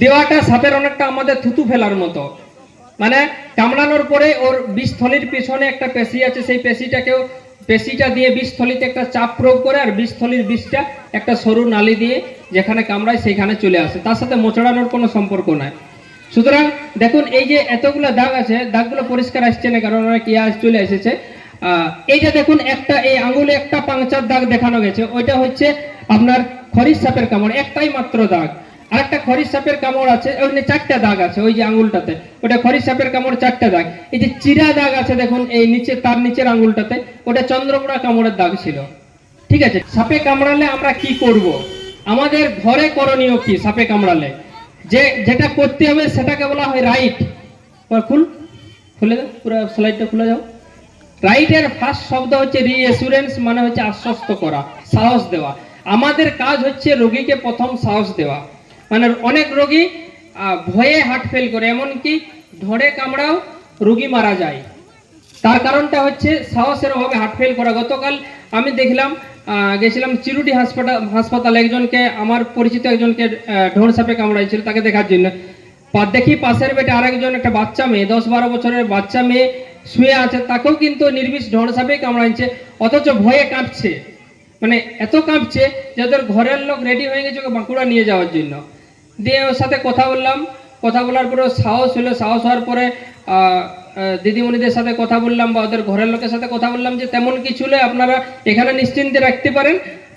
দেওয়াটা সাপের অনেকটা আমাদের থুতু ফেলার মতো। মানে কামড়ানোর পরে ওর বিষথলির পিছনে একটা পেশি আছে সেই পেশিটাকেও পেশিটা দিয়ে বিষথলিতে একটা চাপ প্রয়োগ করে আর বিষথলির বিষটা একটা সরু নালি দিয়ে যেখানে কামড়ায় সেইখানে চলে আসে। তার সাথে মোচড়ানোর কোনো সম্পর্ক নাই। সুতরাং দেখুন এই যে এতগুলো দাগ আছে দাগগুলো পরিষ্কার আসছে না কারণ ওরা কি আজ চলে এসেছে। আহ, এই যে দেখুন একটা এই আঙুলে একটা পাংচার দাগ দেখানো গেছে। ওইটা হচ্ছে আপনার খরিস সাপের কামড় একটাই মাত্র দাগ। আরেকটা খরিস সাপের কামড় আছে ওখানে চারটা দাগ আছে, ওই যে আঙুলটাতে। ওটা খরিস সাপের কামড়, চারটা দাগ। এই যে চিরা দাগ আছে, দেখুন, এই নিচে, তার নিচের আঙুলটাতে, ওটা চন্দ্রপুরা কামড়ের দাগ ছিল। ঠিক আছে, সাপে কামড়ালে আমরা কি করব? আমাদের ঘরে করণীয় কি সাপে কামড়ালে? যে, যেটা করতে হবে, সেটাকে বলা হয় রাইট খুল, খুলে দাও, পুরো স্লাইডটা খুলে যাও রাইটের ফার্স্ট শব্দ হচ্ছে রিএসুরেন্স মানে হচ্ছে আশ্বস্ত করা, সাহস দেওয়া। আমাদের কাজ হচ্ছে রোগীকে প্রথম সাহস দেওয়া। মানে অনেক রোগী ভয়ে হার্ট ফেল করে। এমনকি ধরে কামড়াও রোগী মারা যায়। তার কারণটা হচ্ছে সাহসের অভাবে হার্ট ফেল করা। গতকাল আমি দেখলাম গেছিলাম চিরুটি হাসপাতাল হাসপাতালে। একজনকে, আমার পরিচিত একজনকে ঢোর সাপে কামড়াইছিল তাকে দেখার জন্য। দেখি পাশের বেটে আরেকজন একটা বাচ্চা মেয়ে, দশ বারো বছরের বাচ্চা মেয়ে শুয়ে আছে। তাকেও কিন্তু নির্বিষ ঢোর সাপে কামড়াইছে, অথচ ভয়ে কাঁপছে। মানে এত কাঁপছে যে ঘরের লোক রেডি হয়ে গেছে বাঁকুড়া নিয়ে যাওয়ার জন্য। দিয়ে ওর সাথে কথা বললাম। কথা বলার পরে সাহস হলো, সাহস হওয়ার পরে দিদিমণিদের সাথে কথা বললাম বা ওদের ঘরের লোকের সাথে কথা বললাম যে তেমন কিছু হলে আপনারা এখানে নিশ্চিন্তে রাখতে পারেন।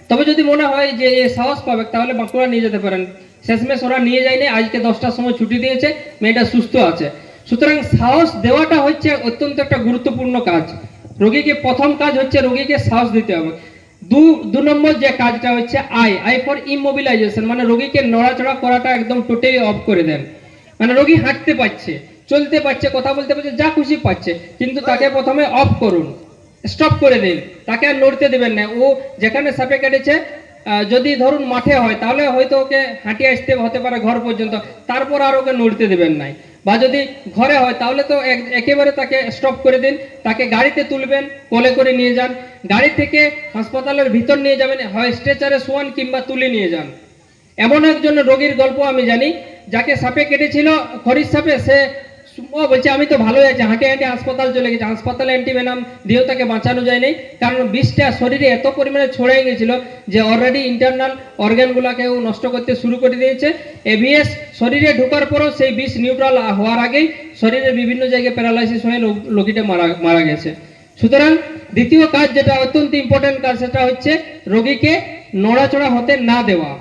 তবে যদি মনে হয় যে এ সাহস পাবে, তাহলে বাঁকুড়া নিয়ে যেতে পারেন। শেষমেশ ওরা নিয়ে যায়নি আজকে দশটার সময় ছুটি দিয়েছে, মেয়েটা সুস্থ আছে। সুতরাং সাহস দেওয়াটা হচ্ছে অত্যন্ত একটা গুরুত্বপূর্ণ কাজ। রোগীকে প্রথম কাজ হচ্ছে রোগীকে সাহস দিতে হবে। দু দু নম্বর যে কাজটা হচ্ছে আই আই ফর ইমোবিলাইজেশন মানে রোগীকে নড়াচড়া করাটা একদম টোটালি অফ করে দেন। মানে রোগী হাঁটতে পারছে, চলতে পারছে, কথা বলতে পারছে, যা খুশি পাচ্ছে কিন্তু তাকে প্রথমে অফ করুন স্টপ করে দিন, তাকে আর নড়তে দেবেন না। ও যেখানে সাপে কেটেছে যদি ধরুন মাঠে হয়, তাহলে হয়তো ওকে হাঁটিয়ে আসতে হতে পারে ঘর পর্যন্ত, তারপর আর ওকে নড়তে দেবেন নাই। বা যদি ঘরে হয়, তাহলে তো একেবারে তাকে স্টপ করে দিন। তাকে গাড়িতে তুলবেন, কোলে করে নিয়ে যান। গাড়ি থেকে হাসপাতালের ভিতর নিয়ে যাবেন, হয় স্ট্রেচারে শোয়ান কিংবা তুলে নিয়ে যান। এমন একজন রোগীর গল্প আমি জানি, যাকে সাপে কেটেছিল খরিস সাপে সে ও বলছে, আমি তো ভালো আছি। হাঁটে হাঁটে হাসপাতাল চলে গেছে। হাসপাতালে অ্যান্টিভেনাম দিয়েও তাকে বাঁচানো যায়নি। কারণ বিষটা শরীরে এত পরিমাণে ছড়ে গেছিল যে অলরেডি ইন্টারনাল অর্গানগুলোকেও নষ্ট করতে শুরু করে দিয়েছে। এভিএস শরীরে ঢোকার পরও সেই বিষ নিউট্রাল হওয়ার আগেই শরীরের বিভিন্ন জায়গায় প্যারালাইসিস হয়ে রোগ- রোগীটা মারা মারা গেছে। সুতরাং দ্বিতীয় কাজ যেটা অত্যন্ত ইম্পর্টেন্ট কাজ, সেটা হচ্ছে রোগীকে নড়াচড়া হতে না দেওয়া।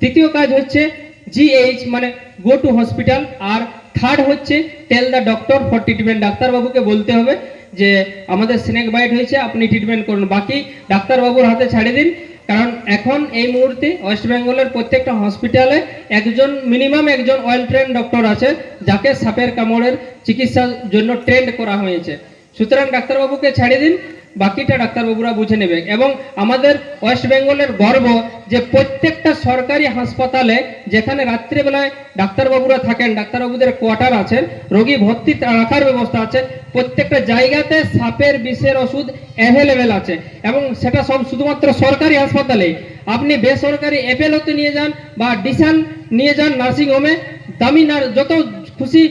তৃতীয় কাজ হচ্ছে জিএইচ মানে গো টু হসপিটাল আর থার্ড হচ্ছে tell the doctor for treatment ডাক্তারবাবুকে বলতে হবে যে, আমাদের স্নেক বাইট হয়েছে, আপনি ট্রিটমেন্ট করুন। বাকি ডাক্তারবাবুর হাতে ছাড়ে দিন। কারণ এখন এই মুহূর্তে ওয়েস্ট বেঙ্গলের প্রত্যেকটা হসপিটালে একজন মিনিমাম একজন ওয়েল ট্রেন ডক্টর আছে, যাকে সাপের কামড়ের চিকিৎসার জন্য ট্রেন্ড করা হয়েছে। সুতরাং ডাক্তারবাবুকে ছাড়িয়ে দিন। বাকিটা ডাক্তারবাবুরা বুঝে নেবে। এবং আমাদের ওয়েস্ট বেঙ্গলের গর্ব যে প্রত্যেকটা সরকারি হাসপাতালে যেখানে রাত্রিবেলায় ডাক্তারবাবুরা থাকেন, ডাক্তারবাবুদের কোয়ার্টার আছেন রোগী ভর্তি রাখার ব্যবস্থা আছে, প্রত্যেকটা জায়গাতে সাপের, বিষের ওষুধ অ্যাভেলেবেল আছে। এবং সেটা সব শুধুমাত্র সরকারি হাসপাতালে আপনি বেসরকারি এপেলোতে নিয়ে যান বা ডিসান নিয়ে যান নার্সিংহোমে দামি যত খুশি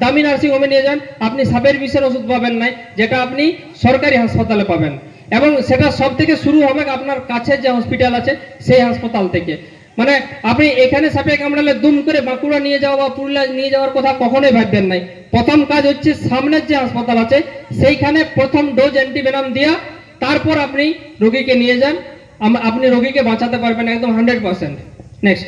দামি নার্সিং হোমে নিয়ে যান, আপনি সাপের বিষের ওষুধ পাবেন নাই, যেটা আপনি সরকারি হাসপাতালে পাবেন। এবং সেটা সব থেকে শুরু হবে আপনার কাছে যে হসপিটাল আছে, সেই হাসপাতাল থেকে। মানে আপনি এখানে সাপে কামড়ালে দুম করে বাঁকুড়া নিয়ে যাওয়া বা পুরুলিয়া নিয়ে যাওয়ার কথা কখনোই ভাববেন নাই। প্রথম কাজ হচ্ছে সামনের যে হাসপাতাল আছে, সেইখানে প্রথম ডোজ অ্যান্টিভেনাম দেওয়া তারপর আপনি রোগীকে নিয়ে যান। আপনি রোগীকে বাঁচাতে পারবেন একদম হান্ড্রেড পার্সেন্ট। নেক্সট।